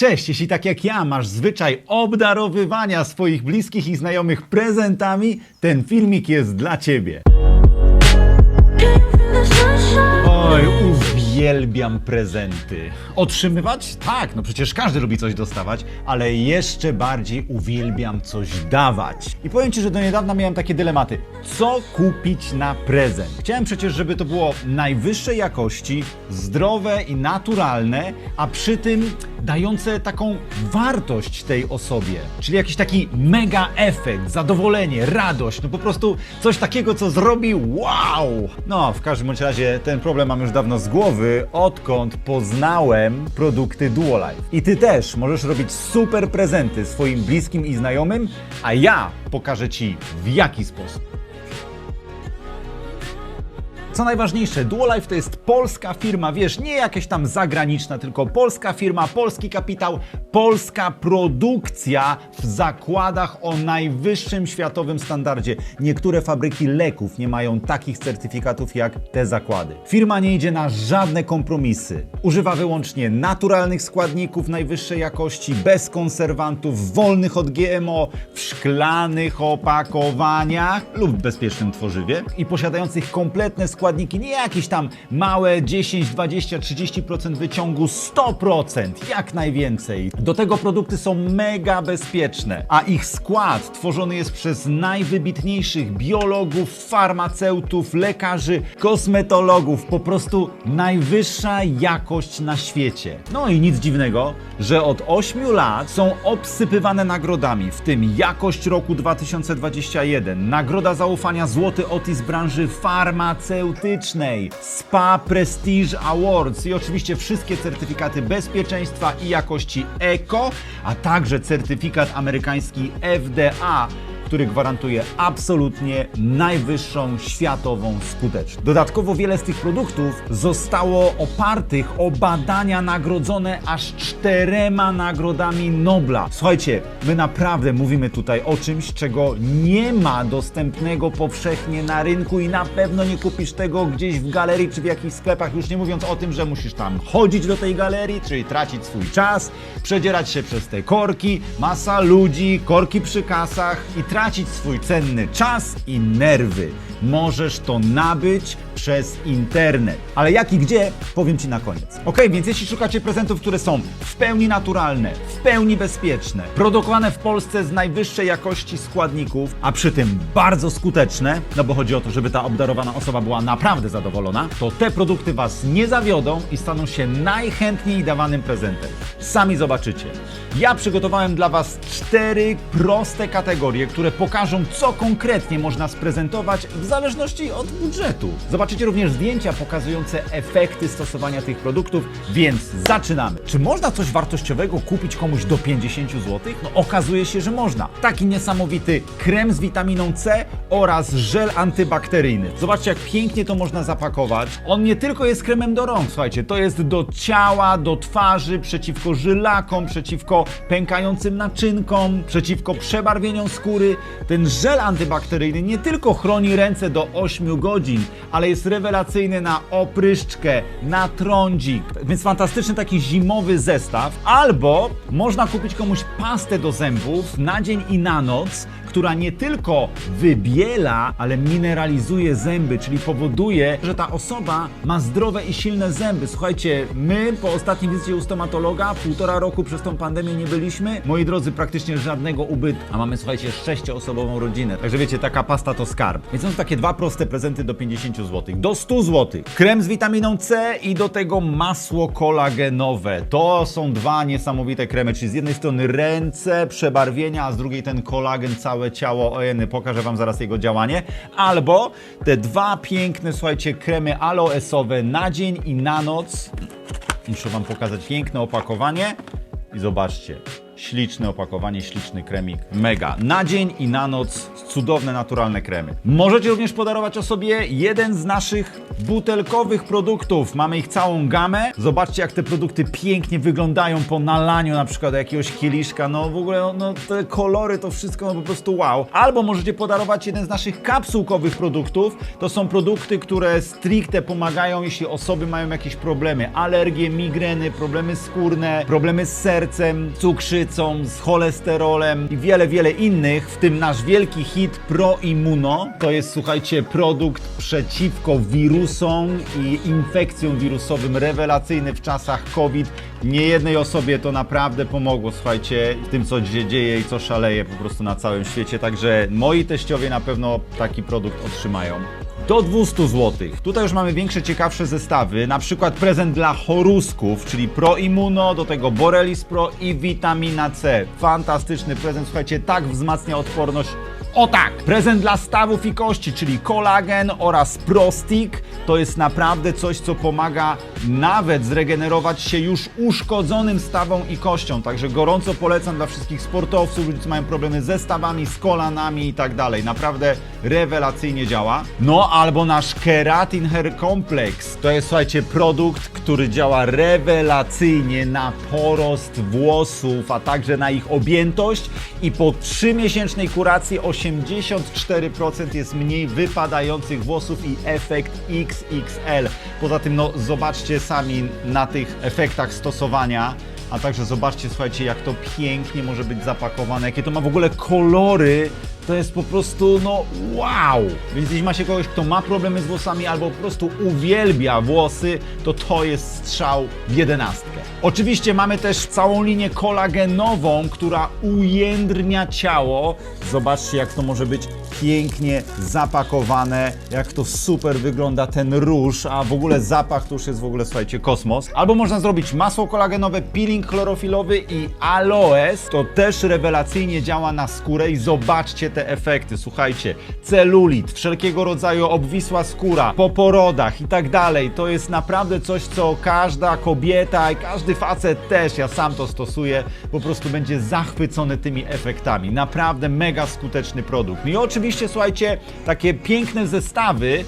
Cześć, jeśli tak jak ja masz zwyczaj obdarowywania swoich bliskich i znajomych prezentami, ten filmik jest dla Ciebie. Oj, uwielbiam prezenty. Otrzymywać? Tak, no przecież każdy lubi coś dostawać, ale jeszcze bardziej uwielbiam coś dawać. I powiem Ci, że do niedawna miałem takie dylematy. Co kupić na prezent? Chciałem przecież, żeby to było najwyższej jakości, zdrowe i naturalne, a przy tym dające taką wartość tej osobie. Czyli jakiś taki mega efekt, zadowolenie, radość, no po prostu coś takiego, co zrobi wow! No, w każdym bądź razie ten problem mam już dawno z głowy, odkąd poznałem produkty Duolife. I ty też możesz robić super prezenty swoim bliskim i znajomym, a ja pokażę ci w jaki sposób. Co najważniejsze, Duolife to jest polska firma, wiesz, nie jakaś tam zagraniczna, tylko polska firma, polski kapitał, polska produkcja w zakładach o najwyższym światowym standardzie. Niektóre fabryki leków nie mają takich certyfikatów jak te zakłady. Firma nie idzie na żadne kompromisy. Używa wyłącznie naturalnych składników najwyższej jakości, bez konserwantów, wolnych od GMO, w szklanych opakowaniach lub bezpiecznym tworzywie i posiadających kompletne składniki, nie jakieś tam małe 10, 20, 30% wyciągu, 100% jak najwięcej. Do tego produkty są mega bezpieczne, a ich skład tworzony jest przez najwybitniejszych biologów, farmaceutów, lekarzy, kosmetologów, po prostu najwyższa jakość na świecie. No i nic dziwnego, że od 8 lat są obsypywane nagrodami, w tym jakość roku 2021, nagroda zaufania Złoty Otis branży farmaceutycznej, SPA Prestige Awards i oczywiście wszystkie certyfikaty bezpieczeństwa i jakości ECO, a także certyfikat amerykański FDA który gwarantuje absolutnie najwyższą światową skuteczność. Dodatkowo wiele z tych produktów zostało opartych o badania nagrodzone aż czterema nagrodami Nobla. Słuchajcie, my naprawdę mówimy tutaj o czymś, czego nie ma dostępnego powszechnie na rynku i na pewno nie kupisz tego gdzieś w galerii czy w jakichś sklepach, już nie mówiąc o tym, że musisz tam chodzić do tej galerii, czyli tracić swój czas, przedzierać się przez te korki, masa ludzi, korki przy kasach i tracić swój cenny czas i nerwy. Możesz to nabyć przez internet. Ale jak i gdzie, powiem Ci na koniec. Ok, więc jeśli szukacie prezentów, które są w pełni naturalne, w pełni bezpieczne, produkowane w Polsce z najwyższej jakości składników, a przy tym bardzo skuteczne, no bo chodzi o to, żeby ta obdarowana osoba była naprawdę zadowolona, to te produkty Was nie zawiodą i staną się najchętniej dawanym prezentem. Sami zobaczycie. Ja przygotowałem dla Was cztery proste kategorie, które pokażą, co konkretnie można sprezentować w zależności od budżetu. Zobaczycie również zdjęcia pokazujące efekty stosowania tych produktów, więc zaczynamy. Czy można coś wartościowego kupić komuś do 50 zł? No okazuje się, że można. Taki niesamowity krem z witaminą C oraz żel antybakteryjny. Zobaczcie, jak pięknie to można zapakować. On nie tylko jest kremem do rąk, słuchajcie, to jest do ciała, do twarzy, przeciwko żylakom, przeciwko pękającym naczynkom, przeciwko przebarwieniom skóry. Ten żel antybakteryjny nie tylko chroni ręce do 8 godzin, ale jest rewelacyjny na opryszczkę, na trądzik. Więc fantastyczny taki zimowy zestaw. Albo można kupić komuś pastę do zębów na dzień i na noc, która nie tylko wybiela, ale mineralizuje zęby, czyli powoduje, że ta osoba ma zdrowe i silne zęby. Słuchajcie, my po ostatniej wizycie u stomatologa, półtora roku przez tą pandemię nie byliśmy, moi drodzy, praktycznie żadnego ubytku. A mamy, słuchajcie, sześcioosobową rodzinę. Także wiecie, taka pasta to skarb. Więc są takie dwa proste prezenty do 50 zł. Do 100 zł. Krem z witaminą C i do tego masło kolagenowe. To są dwa niesamowite kremy, czyli z jednej strony ręce, przebarwienia, a z drugiej ten kolagen, całe ciało. Ojeny, pokażę Wam zaraz jego działanie. Albo te dwa piękne, słuchajcie, kremy aloesowe na dzień i na noc. Muszę Wam pokazać piękne opakowanie. I zobaczcie, śliczne opakowanie, śliczny kremik. Mega. Na dzień i na noc cudowne, naturalne kremy. Możecie również podarować osobie jeden z naszych butelkowych produktów. Mamy ich całą gamę. Zobaczcie, jak te produkty pięknie wyglądają po nalaniu na przykład jakiegoś kieliszka. No w ogóle, no, te kolory, to wszystko no po prostu wow. Albo możecie podarować jeden z naszych kapsułkowych produktów. To są produkty, które stricte pomagają, jeśli osoby mają jakieś problemy. Alergie, migreny, problemy skórne, problemy z sercem, cukrzycą, z cholesterolem i wiele, wiele innych, w tym nasz wielki hit Pro Immuno. To jest, słuchajcie, produkt przeciwko wirusom i infekcjom wirusowym, rewelacyjny w czasach COVID. Nie jednej osobie to naprawdę pomogło, słuchajcie, w tym, co się dzieje i co szaleje po prostu na całym świecie. Także moi teściowie na pewno taki produkt otrzymają do 200 zł. Tutaj już mamy większe, ciekawsze zestawy, na przykład prezent dla chorusków, czyli Pro Immuno, do tego Borelis Pro i witamina C. Fantastyczny prezent, słuchajcie, tak wzmacnia odporność o tak! Prezent dla stawów i kości, czyli kolagen oraz Prostic. To jest naprawdę coś, co pomaga nawet zregenerować się już uszkodzonym stawom i kością. Także gorąco polecam dla wszystkich sportowców, co mają problemy ze stawami, z kolanami i tak dalej. Naprawdę rewelacyjnie działa. No albo nasz Keratin Hair Complex. To jest, słuchajcie, produkt, który działa rewelacyjnie na porost włosów, a także na ich objętość i po 3-miesięcznej kuracji 84% jest mniej wypadających włosów i efekt XXL. Poza tym, no zobaczcie sami na tych efektach stosowania, a także zobaczcie, słuchajcie, jak to pięknie może być zapakowane, jakie to ma w ogóle kolory. To jest po prostu, no wow! Więc jeśli macie kogoś, kto ma problemy z włosami albo po prostu uwielbia włosy, to to jest strzał w jedenastkę. Oczywiście mamy też całą linię kolagenową, która ujędrnia ciało. Zobaczcie, jak to może być pięknie zapakowane, jak to super wygląda ten róż, a w ogóle zapach to już jest w ogóle, słuchajcie, kosmos. Albo można zrobić masło kolagenowe, peeling chlorofilowy i aloes. To też rewelacyjnie działa na skórę i zobaczcie te efekty. Słuchajcie, celulit, wszelkiego rodzaju obwisła skóra, po porodach i tak dalej. To jest naprawdę coś, co każda kobieta i każdy facet też, ja sam to stosuję, po prostu będzie zachwycony tymi efektami. Naprawdę mega skuteczny produkt. No i słuchajcie, takie piękne zestawy,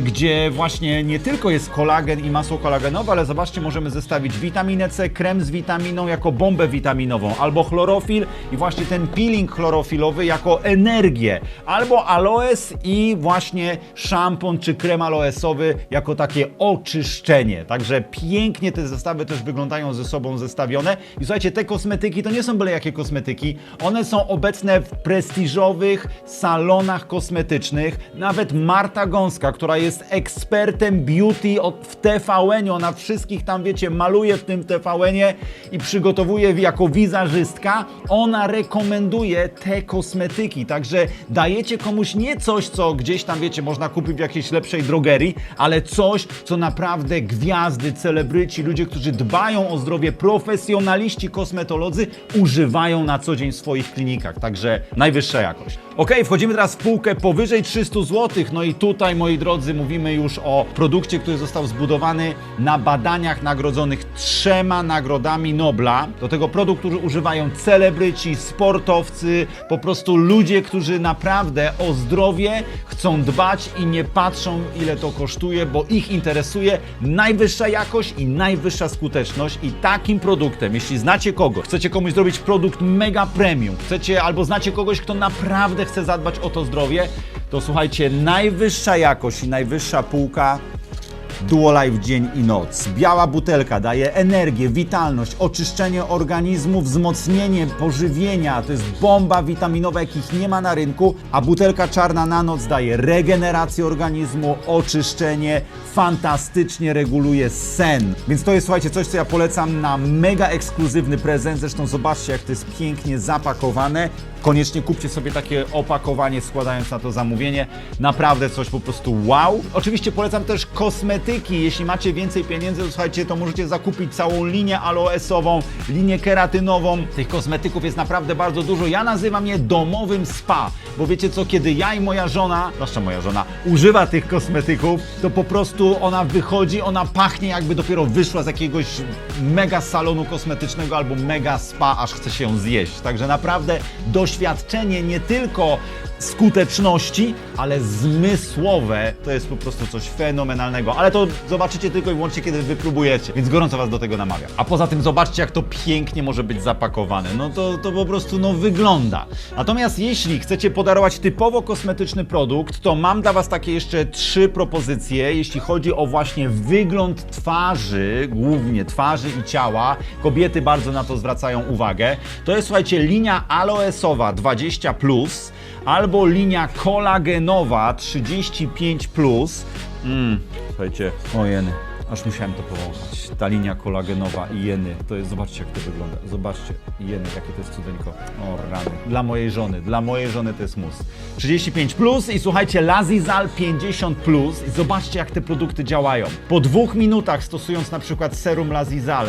gdzie właśnie nie tylko jest kolagen i masło kolagenowe, ale zobaczcie, możemy zestawić witaminę C, krem z witaminą jako bombę witaminową, albo chlorofil i właśnie ten peeling chlorofilowy jako energię, albo aloes i właśnie szampon czy krem aloesowy jako takie oczyszczenie. Także pięknie te zestawy też wyglądają ze sobą zestawione. I słuchajcie, te kosmetyki to nie są byle jakie kosmetyki, one są obecne w prestiżowych salonach kosmetycznych. Nawet Marta Gąska, która jest ekspertem beauty od, w TVN-ie, ona wszystkich tam, wiecie, maluje w tym TVN-ie i przygotowuje jako wizerzystka, ona rekomenduje te kosmetyki. Także dajecie komuś nie coś, co gdzieś tam, wiecie, można kupić w jakiejś lepszej drogerii, ale coś, co naprawdę gwiazdy, celebryci, ludzie, którzy dbają o zdrowie, profesjonaliści, kosmetolodzy używają na co dzień w swoich klinikach. Także najwyższa jakość. Ok, wchodzimy teraz w półkę powyżej 300 zł. No i tutaj, moi drodzy, mówimy już o produkcie, który został zbudowany na badaniach nagrodzonych trzema nagrodami Nobla. Do tego produkt, który używają celebryci, sportowcy, po prostu ludzie, którzy naprawdę o zdrowie chcą dbać i nie patrzą, ile to kosztuje, bo ich interesuje najwyższa jakość i najwyższa skuteczność. I takim produktem, jeśli znacie kogoś, chcecie komuś zrobić produkt mega premium, chcecie albo znacie kogoś, kto naprawdę chce zadbać o to zdrowie, to słuchajcie, najwyższa jakość i najwyższa półka Duolife dzień i noc. Biała butelka daje energię, witalność, oczyszczenie organizmu, wzmocnienie pożywienia. To jest bomba witaminowa, jakich nie ma na rynku. A butelka czarna na noc daje regenerację organizmu, oczyszczenie, fantastycznie reguluje sen. Więc to jest, słuchajcie, coś, co ja polecam na mega ekskluzywny prezent. Zresztą zobaczcie, jak to jest pięknie zapakowane. Koniecznie kupcie sobie takie opakowanie, składając na to zamówienie. Naprawdę coś po prostu wow. Oczywiście polecam też kosmetyki jeśli macie więcej pieniędzy, to słuchajcie, to możecie zakupić całą linię aloesową, linię keratynową. Tych kosmetyków jest naprawdę bardzo dużo. Ja nazywam je domowym spa, bo wiecie co, kiedy ja i moja żona, zwłaszcza moja żona, używa tych kosmetyków, to po prostu ona wychodzi, ona pachnie jakby dopiero wyszła z jakiegoś mega salonu kosmetycznego albo mega spa, aż chce się ją zjeść. Także naprawdę doświadczenie nie tylko skuteczności, ale zmysłowe to jest po prostu coś fenomenalnego. Ale to zobaczycie tylko i wyłącznie, kiedy wypróbujecie, więc gorąco Was do tego namawiam. A poza tym zobaczcie, jak to pięknie może być zapakowane. No to, to po prostu no, wygląda. Natomiast jeśli chcecie podarować typowo kosmetyczny produkt, to mam dla Was takie jeszcze trzy propozycje, jeśli chodzi o właśnie wygląd twarzy, głównie twarzy i ciała. Kobiety bardzo na to zwracają uwagę. To jest, słuchajcie, linia aloesowa 20+, plus, albo linia kolagenowa 35. Plus. Mm, słuchajcie, o jeny. Aż musiałem to powąchać. Ta linia kolagenowa i jeny, to jest, zobaczcie jak to wygląda. Zobaczcie, jeny, jakie to jest cudeńko. O rany. Dla mojej żony, dla mojej żony to jest mus. 35 plus i słuchajcie, Lazizal 50 plus i zobaczcie jak te produkty działają. Po dwóch minutach stosując na przykład serum Lazizal,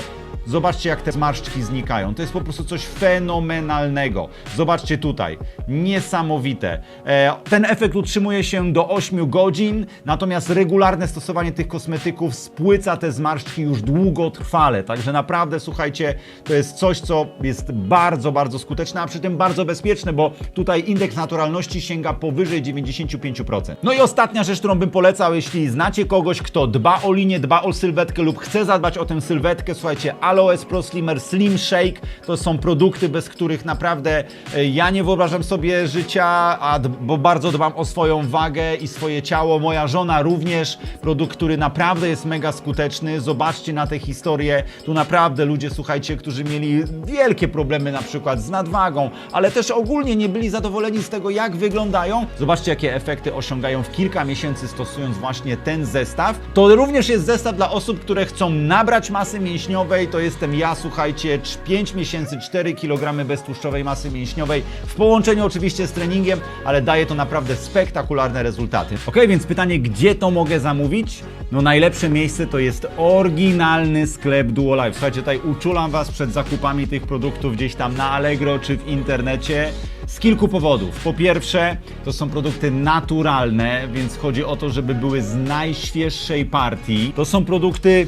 Zobaczcie, jak te zmarszczki znikają. To jest po prostu coś fenomenalnego. Zobaczcie tutaj. Niesamowite. E, ten efekt utrzymuje się do 8 godzin, natomiast regularne stosowanie tych kosmetyków spłyca te zmarszczki już długotrwale. Także naprawdę, słuchajcie, to jest coś, co jest bardzo, bardzo skuteczne, a przy tym bardzo bezpieczne, bo tutaj indeks naturalności sięga powyżej 95%. No i ostatnia rzecz, którą bym polecał, jeśli znacie kogoś, kto dba o linię, dba o sylwetkę lub chce zadbać o tę sylwetkę, słuchajcie, Aloes Pro Slimmer Slim Shake to są produkty, bez których naprawdę e, ja nie wyobrażam sobie życia, a bo bardzo dbam o swoją wagę i swoje ciało. Moja żona również. Produkt, który naprawdę jest mega skuteczny. Zobaczcie na tę historię. Tu naprawdę ludzie, słuchajcie, którzy mieli wielkie problemy na przykład z nadwagą, ale też ogólnie nie byli zadowoleni z tego, jak wyglądają. Zobaczcie, jakie efekty osiągają w kilka miesięcy stosując właśnie ten zestaw. To również jest zestaw dla osób, które chcą nabrać masy mięśniowej. To jestem ja, słuchajcie, 5 miesięcy, 4 kg beztłuszczowej masy mięśniowej w połączeniu oczywiście z treningiem, ale daje to naprawdę spektakularne rezultaty. Ok, więc pytanie, gdzie to mogę zamówić? No najlepsze miejsce to jest oryginalny sklep Duolife. Słuchajcie, tutaj uczulam Was przed zakupami tych produktów gdzieś tam na Allegro czy w internecie. Z kilku powodów. Po pierwsze, to są produkty naturalne, więc chodzi o to, żeby były z najświeższej partii. To są produkty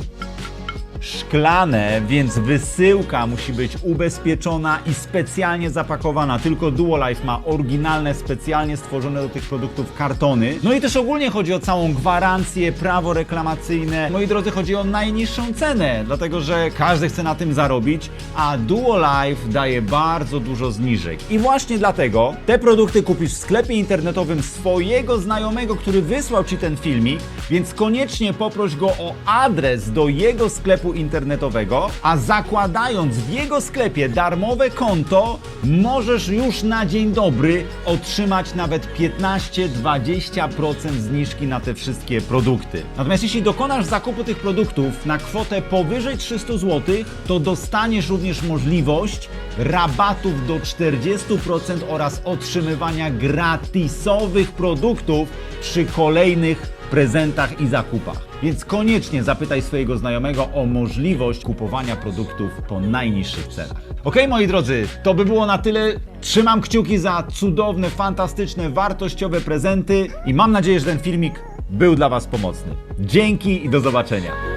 szklane, więc wysyłka musi być ubezpieczona i specjalnie zapakowana. Tylko Duolife ma oryginalne, specjalnie stworzone do tych produktów kartony. No i też ogólnie chodzi o całą gwarancję, prawo reklamacyjne. Moi drodzy, chodzi o najniższą cenę, dlatego że każdy chce na tym zarobić, a Duolife daje bardzo dużo zniżek. I właśnie dlatego te produkty kupisz w sklepie internetowym swojego znajomego, który wysłał Ci ten filmik, więc koniecznie poproś go o adres do jego internetowego, a zakładając w jego sklepie darmowe konto, możesz już na dzień dobry otrzymać nawet 15-20% zniżki na te wszystkie produkty. Natomiast jeśli dokonasz zakupu tych produktów na kwotę powyżej 300 zł, to dostaniesz również możliwość rabatów do 40% oraz otrzymywania gratisowych produktów przy kolejnych prezentach i zakupach. Więc koniecznie zapytaj swojego znajomego o możliwość kupowania produktów po najniższych cenach. Ok, moi drodzy, to by było na tyle. Trzymam kciuki za cudowne, fantastyczne, wartościowe prezenty i mam nadzieję, że ten filmik był dla Was pomocny. Dzięki i do zobaczenia.